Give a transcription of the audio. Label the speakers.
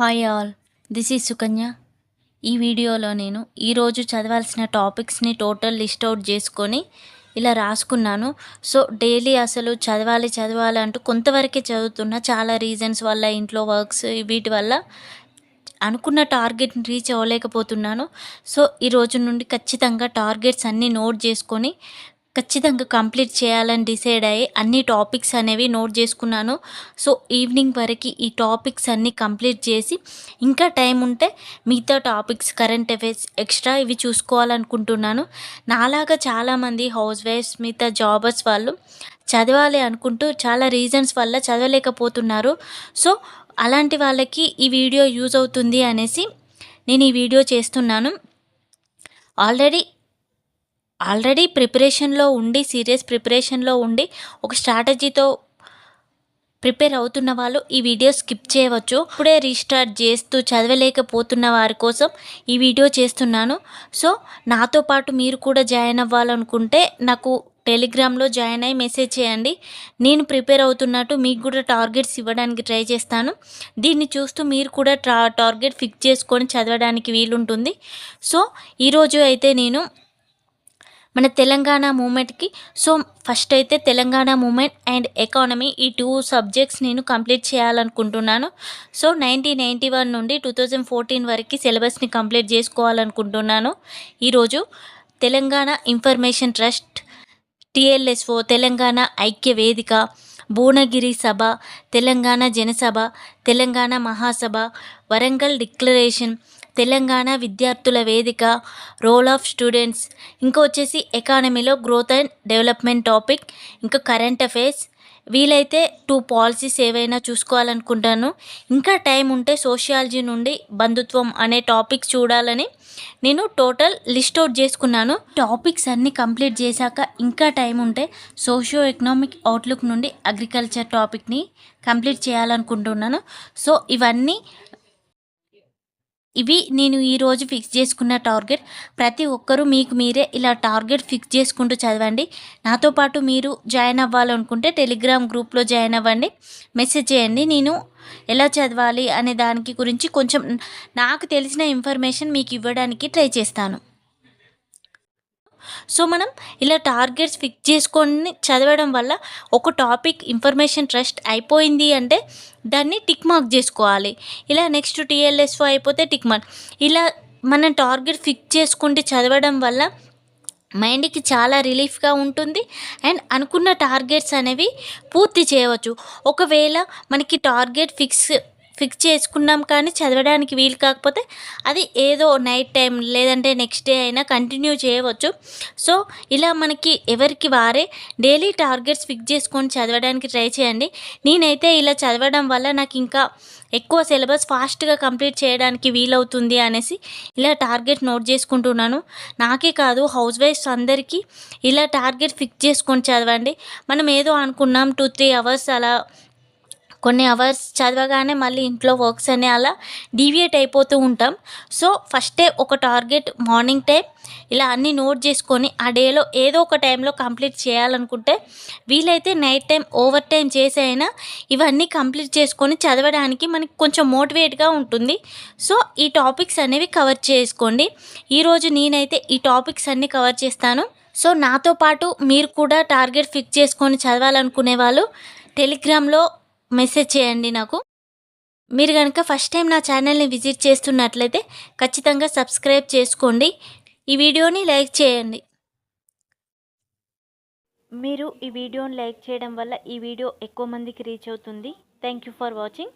Speaker 1: Hi all this is Sukanya ఈ వీడియోలో నేను ఈరోజు చదవాల్సిన టాపిక్స్ని టోటల్ లిస్ట్ అవుట్ చేసుకొని ఇలా రాసుకున్నాను. సో డైలీ అసలు చదవాలి చదవాలి అంటూ కొంతవరకే చదువుతున్నా చాలా రీజన్స్ వల్ల ఇంట్లో వర్క్స్ వీటి వల్ల అనుకున్న టార్గెట్ని రీచ్ అవ్వలేకపోతున్నాను. సో ఈ రోజు నుండి ఖచ్చితంగా టార్గెట్స్ అన్నీ నోట్ చేసుకొని ఖచ్చితంగా కంప్లీట్ చేయాలని డిసైడ్ అయ్యి అన్ని టాపిక్స్ అనేవి నోట్ చేసుకున్నాను. సో ఈవినింగ్ వరకు ఈ టాపిక్స్ అన్నీ కంప్లీట్ చేసి ఇంకా టైం ఉంటే మిగతా టాపిక్స్ కరెంట్ అఫైర్స్ ఎక్స్ట్రా ఇవి చూసుకోవాలనుకుంటున్నాను. నాలాగా చాలామంది హౌస్ వైఫ్స్ మిగతా జాబర్స్ వాళ్ళు చదవాలి అనుకుంటూ చాలా రీజన్స్ వల్ల చదవలేకపోతున్నారు. సో అలాంటి వాళ్ళకి ఈ వీడియో యూజ్ అవుతుంది అనేసి నేను ఈ వీడియో చేస్తున్నాను. ఆల్రెడీ ఆల్రెడీ ప్రిపరేషన్లో ఉండి సీరియస్ ప్రిపరేషన్లో ఉండి ఒక స్ట్రాటజీతో ప్రిపేర్ అవుతున్న వాళ్ళు ఈ వీడియో స్కిప్ చేయవచ్చు. ఇప్పుడే రీస్టార్ట్ చేస్తూ చదవలేకపోతున్న వారి కోసం ఈ వీడియో చేస్తున్నాను. సో నాతో పాటు మీరు కూడా జాయిన్ అవ్వాలనుకుంటే నాకు టెలిగ్రామ్లో జాయిన్ అయ్యి మెసేజ్ చేయండి. నేను ప్రిపేర్ అవుతున్నట్టు మీకు కూడా టార్గెట్స్ ఇవ్వడానికి ట్రై చేస్తాను. దీన్ని చూస్తూ మీరు కూడా టా టార్గెట్ ఫిక్స్ చేసుకొని చదవడానికి వీలుంటుంది. సో ఈరోజు అయితే నేను మన తెలంగాణ మూమెంట్కి. సో ఫస్ట్ అయితే తెలంగాణ మూమెంట్ అండ్ ఎకానమీ ఈ టూ సబ్జెక్ట్స్ నేను కంప్లీట్ చేయాలనుకుంటున్నాను. సో నైన్టీన్ నైంటీ వన్ నుండి టూ థౌజండ్ ఫోర్టీన్ వరకు సిలబస్ని కంప్లీట్ చేసుకోవాలనుకుంటున్నాను. ఈరోజు Telangana information trust TLSO Telangana Aikya Vedika Bhuvanagiri Sabha Telangana Janasabha Telangana Mahasabha Warangal declaration Telangana విద్యార్థుల వేదిక రోల్ ఆఫ్ స్టూడెంట్స్. ఇంకా వచ్చేసి ఎకానమీలో గ్రోత్ అండ్ డెవలప్మెంట్ టాపిక్ ఇంకా కరెంట్ అఫైర్స్. వీలైతే టూ పాలసీస్ ఏవైనా చూసుకోవాలనుకుంటాను. ఇంకా టైం ఉంటే సోషియాలజీ నుండి బంధుత్వం అనే టాపిక్ చూడాలని నేను టోటల్ లిస్ట్ అవుట్ చేసుకున్నాను. టాపిక్స్ అన్నీ కంప్లీట్ చేశాక ఇంకా టైం ఉంటే సోషియో ఎకనామిక్ అవుట్లుక్ నుండి అగ్రికల్చర్ టాపిక్ని కంప్లీట్ చేయాలనుకుంటున్నాను. సో ఇవన్నీ ఇవి నేను ఈరోజు ఫిక్స్ చేసుకున్న టార్గెట్ ప్రతి ఒక్కరూ మీకు మీరే ఇలా టార్గెట్ ఫిక్స్ చేసుకుంటూ చదవండి. నాతో పాటు మీరు జాయిన్ అవ్వాలనుకుంటే టెలిగ్రామ్ గ్రూప్లో జాయిన్ అవ్వండి. మెసేజ్ చేయండి. నేను ఎలా చదవాలి అనే దానికి గురించి కొంచెం నాకు తెలిసిన ఇన్ఫర్మేషన్ మీకు ఇవ్వడానికి ట్రై చేస్తాను. సో మనం ఇలా టార్గెట్స్ ఫిక్స్ చేసుకొని చదవడం వల్ల ఒక టాపిక్ ఇన్ఫర్మేషన్ ట్రస్ట్ అయిపోయింది అంటే దాన్ని టిక్ మార్క్ చేసుకోవాలి. ఇలా నెక్స్ట్ టీఎల్ఎస్ఓ అయిపోతే టిక్ మార్క్. ఇలా మనం టార్గెట్ ఫిక్స్ చేసుకుంటే చదవడం వల్ల మైండ్కి చాలా రిలీఫ్గా ఉంటుంది. అండ్ అనుకున్న టార్గెట్స్ అనేవి పూర్తి చేయవచ్చు. ఒకవేళ మనకి టార్గెట్ ఫిక్స్ ఫిక్స్ చేసుకున్నాం కానీ చదవడానికి వీలు కాకపోతే అది ఏదో నైట్ టైం లేదంటే నెక్స్ట్ డే అయినా కంటిన్యూ చేయవచ్చు. సో ఇలా మనకి ఎవరికి వారే డైలీ టార్గెట్స్ ఫిక్స్ చేసుకొని చదవడానికి ట్రై చేయండి. నేనైతే ఇలా చదవడం వల్ల నాకు ఇంకా ఎక్కువ సిలబస్ ఫాస్ట్గా కంప్లీట్ చేయడానికి వీలవుతుంది అనేసి ఇలా టార్గెట్ నోట్ చేసుకుంటున్నాను. నాకే కాదు హౌస్ వైఫ్స్ అందరికీ ఇలా టార్గెట్ ఫిక్స్ చేసుకొని చదవండి. మనం ఏదో అనుకున్నాం టూ త్రీ అవర్స్ అలా కొన్ని అవర్స్ చదవగానే మళ్ళీ ఇంట్లో వర్క్స్ అనే అలా డీవియేట్ అయిపోతూ ఉంటాం. సో ఫస్టే ఒక టార్గెట్ మార్నింగ్ టైం ఇలా అన్నీ నోట్ చేసుకొని ఆ డేలో ఏదో ఒక టైంలో కంప్లీట్ చేయాలనుకుంటే వీలైతే నైట్ టైం ఓవర్ టైం చేసి అయినా ఇవన్నీ కంప్లీట్ చేసుకొని చదవడానికి మనకి కొంచెం మోటివేట్గా ఉంటుంది. సో ఈ టాపిక్స్ అనేవి కవర్ చేసుకోండి. ఈరోజు నేనైతే ఈ టాపిక్స్ అన్నీ కవర్ చేస్తాను. సో నాతో పాటు మీరు కూడా టార్గెట్ ఫిక్స్ చేసుకొని చదవాలనుకునే వాళ్ళు టెలిగ్రామ్లో మెసేజ్ చేయండి నాకు. మీరు కనుక ఫస్ట్ టైం నా ఛానల్ని విజిట్ చేస్తున్నట్లయితే ఖచ్చితంగా సబ్స్క్రైబ్ చేసుకోండి. ఈ వీడియోని లైక్ చేయండి. మీరు ఈ వీడియోని లైక్ చేయడం వల్ల ఈ వీడియో ఎక్కువ మందికి రీచ్ అవుతుంది. Thank you for watching